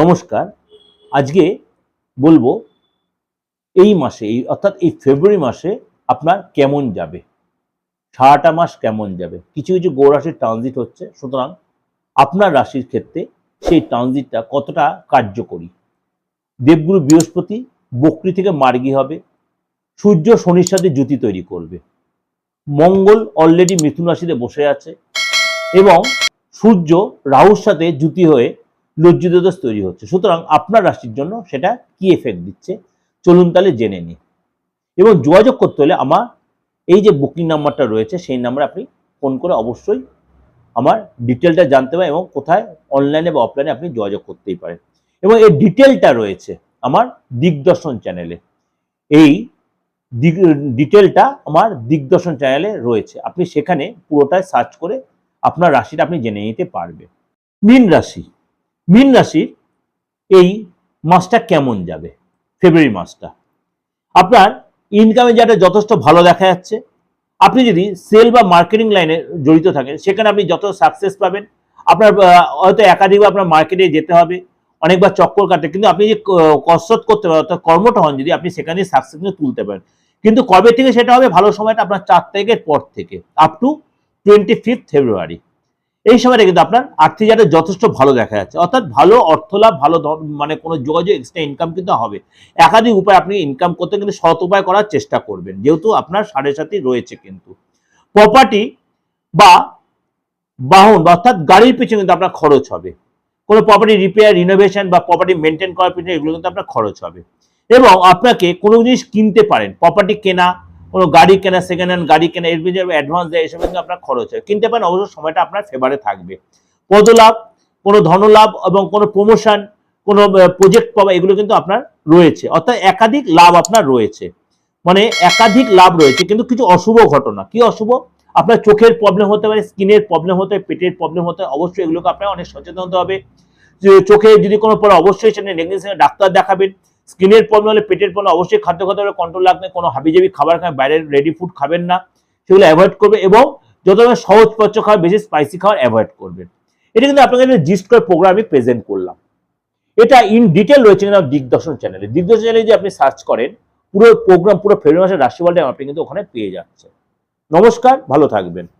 নমস্কার। আজকে বলব এই মাসে, এই অর্থাৎ এই ফেব্রুয়ারি মাসে আপনার কেমন যাবে? সারাটা মাস কেমন যাবে? কিছু কিছু গৌরাশির ট্রানজিট হচ্ছে, সুতরাং আপনার রাশির ক্ষেত্রে সেই ট্রানজিটটা কতটা কার্যকরী? দেবগুরু বৃহস্পতি বকরি থেকে মার্গি হবে, সূর্য শনির সাথে জুতি তৈরি করবে, মঙ্গল অলরেডি মিথুন রাশিতে বসে আছে, এবং সূর্য রাহুর সাথে জুতি হয়ে লজ্জিত দোষ তৈরি হচ্ছে। সুতরাং আপনার রাশির জন্য সেটা কি এফেক্ট দিচ্ছে? চলুন তাহলে জেনে নিই। এবং যোগাযোগ করতে হলে আমার এই যে বুকিং নাম্বারটা রয়েছে, সেই নাম্বারে আপনি ফোন করে অবশ্যই আমার ডিটেলটা জানতে পারেন এবং কোথায় অনলাইনে বা অফলাইনে আপনি যোগাযোগ করতেই পারেন। এবং এই ডিটেলটা রয়েছে আমার দিগদর্শন চ্যানেলে এই ডিটেলটা আমার দিগদর্শন চ্যানেলে রয়েছে। আপনি সেখানে পুরোটাই সার্চ করে আপনার রাশিটা আপনি জেনে নিতে পারবেন। মীন রাশি। মীন রাশির এই মাসটা কেমন যাবে? ফেব্রুয়ারি মাসটা। আপনার ইনকামে যেটা যথেষ্ট ভালো দেখা যাচ্ছে, আপনি যদি সেল বা মার্কেটিং লাইনে জড়িত থাকেন, সেখানে আপনি যত সাকসেস পাবেন, আপনার হয়তো একাধিকবার আপনার মার্কেটে যেতে হবে, অনেকবার চক্কর কাটে কিন্তু আপনি যে কসরত করতে পারেন, অর্থাৎ কর্মটা হন, যদি আপনি সেখানে সাকসেস তুলতে পারেন। কিন্তু কবে থেকে সেটা হবে? ভালো সময়টা আপনার চার তারিখের পর থেকে up to twenty fifth February এই সময়টা কিন্তু আপনার আর্থিক জায়গায় যথেষ্ট ভালো দেখা যাচ্ছে। অর্থাৎ ভালো অর্থ লাভ, ভালো মানে কোনো যোগাযোগ এক্সট্রা ইনকাম কিন্তু হবে। একাধিক উপায় আপনি ইনকাম করতে কিন্তু সৎ উপায় করার চেষ্টা করবেন, যেহেতু আপনার সাড়ে সাথে রয়েছে কিন্তু। প্রপার্টি বা বাহন অর্থাৎ গাড়ির পিছনে কিন্তু আপনার খরচ হবে। কোনো প্রপার্টি রিপেয়ার রিনোভেশন বা প্রপার্টি মেনটেন করার পিছনে এগুলো কিন্তু আপনার খরচ হবে। এবং আপনাকে কোনো জিনিস কিনতে পারেন প্রপার্টি কেনা কোনো গাড়ি কেনা সেকেন্ড হ্যান্ড গাড়ি কেনা, এর পিছনে অ্যাডভান্স দেয় এসব কিন্তু আপনার খরচ হয়। কিনতে পারেন, অবশ্য সময়টা আপনার ফেভারে থাকবে। পদলাভ কোনো ধনলাভ এবং কোনো প্রমোশন কোনো প্রজেক্ট পাওয়া, এগুলো কিন্তু আপনার রয়েছে। অর্থাৎ একাধিক লাভ আপনার রয়েছে। মানে একাধিক লাভ রয়েছে, কিন্তু কিছু অশুভ ঘটনা। কি অশুভ? আপনার চোখের প্রবলেম হতে পারে, স্কিনের প্রবলেম হতে পারে, পেটের প্রবলেম হতে পারে, অবশ্যই এগুলোকে আপনার অনেক সচেতন হতে হবে। চোখে যদি কোনো পরে অবশ্যই নেগলিজেন্স ডাক্তার দেখাবেন। স্কিনের প্রবলেম হলে পেটের প্রবলেম অবশ্যই খাদ্য খাদ্য কন্ট্রোল রাখবেন কোনো হাবিজাবি খাবার খাবেন বাইরের রেডি ফুড খাবেন না। সেগুলো অ্যাভয়েড করবে এবং যত সহজ পচ্ছ খাবার, বেশি স্পাইসি খাবার অ্যাভয়েড করবেন এটা কিন্তু আপনাকে জিস্ট করে প্রোগ্রাম প্রেজেন্ট করলাম। এটা ইন ডিটেল রয়েছে কিন্তু দিগদর্শন চ্যানেলে দিগদর্শন চ্যানেলে যদি আপনি সার্চ করেন, পুরো প্রোগ্রাম পুরো ফেব্রুয়ারি মাসের রাশিফলটা আপনি কিন্তু ওখানে পেয়ে যাচ্ছেন। নমস্কার, ভালো থাকবেন।